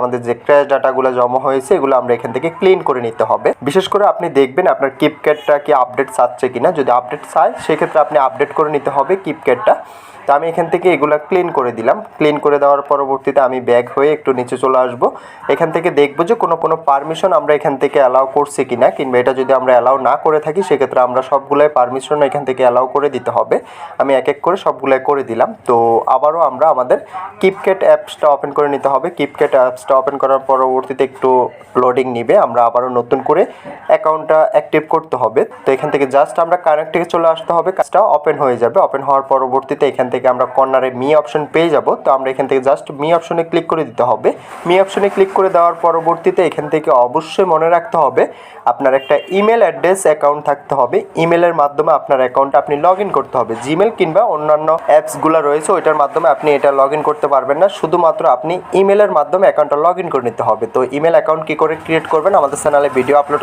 আমাদের যে ক্র্যাশ ডাটাগুলো জমা হয়েছে, এগুলো আমরা এখান থেকে ক্লিন করে নিতে হবে। বিশেষ করে আপনি দেখবেন আপনার কিপক্যাটটা কি আপডেট চাচ্ছে কিনা। যদি আপডেট চায়, সেক্ষেত্রে আপনি আপডেট করে নিতে হবে কিপক্যাটটা তো আমি এখান থেকে এগুলা ক্লিন করে দিলাম। ক্লিন করে দেওয়ার পরবর্তীতে আমি ব্যাগ হয়ে একটু নিচে চলে আসব। এখান থেকে দেখব যে কোনো কোনো পারমিশন আমরা এখান থেকে অ্যালাউ করছি কিনা, কিংবা এটা যদি আমরা অ্যালাউ না করে থাকি, সেক্ষেত্রে আমরা সবগুলোই পারমিশন এখান থেকে অ্যালাউ করে দিতে হবে। আমি এক এক করে সবগুলোই করে দিলাম। তো আবারও আমরা আমাদের কিপক্যাট অ্যাপসটা ওপেন করে নিতে হবে। কিপক্যাট অ্যাপসটা ওপেন করার পরবর্তীতে একটু লোডিং নিবে। আমরা আবারও নতুন করে অ্যাকাউন্টটা অ্যাক্টিভ করতে হবে। তো এখান থেকে জাস্ট আমরা কানেক্টে চলে আসতে হবে। কাজটা ওপেন হয়ে যাবে। ওপেন হওয়ার পরবর্তীতে এখান থেকে আমরা কর্নারে মি অপশন পেয়ে যাব। তো আমরা এখান থেকে জাস্ট মি অপশনে ক্লিক করে দিতে হবে। মি অপশনে ক্লিক করে দেওয়ার পরবর্তীতে এখান থেকে অবশ্যই মনে রাখতে হবে, আপনার একটা ইমেল অ্যাড্রেস অ্যাকাউন্ট থাকতে হবে। ইমেলের মাধ্যমে আপনার অ্যাকাউন্টটা আপনি লগ ইন করতে হবে। জিমেল কিংবা অন্যান্য অ্যাপসগুলো রয়েছে, ওইটার মাধ্যমে আপনি এটা লগ ইন করতে পারবেন না। শুধুমাত্র আপনি ইমেলের মাধ্যমে লগ ইন করে নিতে হবে। তো ইমেল অ্যাকাউন্ট কী করে ক্রিয়েট করবেন আমাদের চ্যানেলে ভিডিও আপলোড